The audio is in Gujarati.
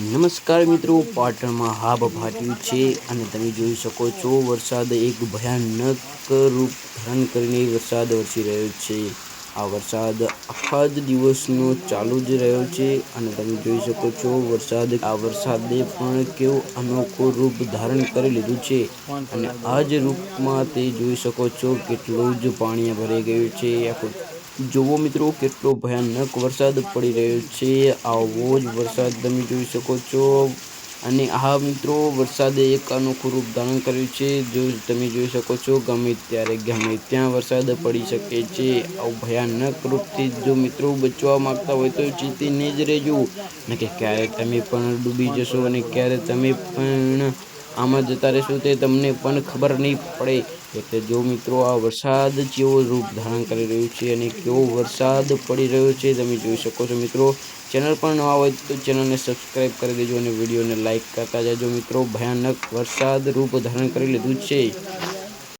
નમસ્કાર મિત્રો, પાટણમાં હાબ ફાટ્યું છે અને તમે જોઈ શકો છો, વરસાદ એક ભયાનક રૂપ ધારણ કરીને વરસાદ વરસી રહ્યો છે. આ વરસાદ આખા જ દિવસનો ચાલુ જ રહ્યો છે અને તમે જોઈ શકો છો, વરસાદ, આ વરસાદે પણ કેવો અનોખો રૂપ ધારણ કરી લીધું છે અને આ જ રૂપમાં તે જોઈ શકો છો, કેટલું જ પાણી ભરાઈ ગયું છે. આખું જુઓ મિત્રો, કેટલો ભયાનક વરસાદ પડી રહ્યો છે. આવો જ વરસાદ તમે જોઈ શકો છો. અને આ મિત્રો, વરસાદે એક અનોખું રૂપ ધારણ કર્યું છે. જો તમે જોઈ શકો છો, ગમે ત્યારે ગમે ત્યાં વરસાદ પડી શકે છે. આવું ભયાનક રૂપથી જો મિત્રો બચવા માંગતા હોય તો ચેતીને જ રહેજો. ને કે ક્યારેક તમે પણ ડૂબી જશો અને ક્યારે તમે પણ આમાં જતા રહેશું તે તમને પણ ખબર નહીં પડે. એટલે જો મિત્રો આ વરસાદ જેવો રૂપ ધારણ કરી રહ્યું છે અને કેવો વરસાદ પડી રહ્યો છે તમે જોઈ શકો છો મિત્રો. ચેનલ પણ નવા હોય તો ચેનલને સબસ્ક્રાઈબ કરી દેજો અને વિડીયોને લાઇક કરતા જજો મિત્રો. ભયાનક વરસાદ રૂપ ધારણ કરી લીધું છે.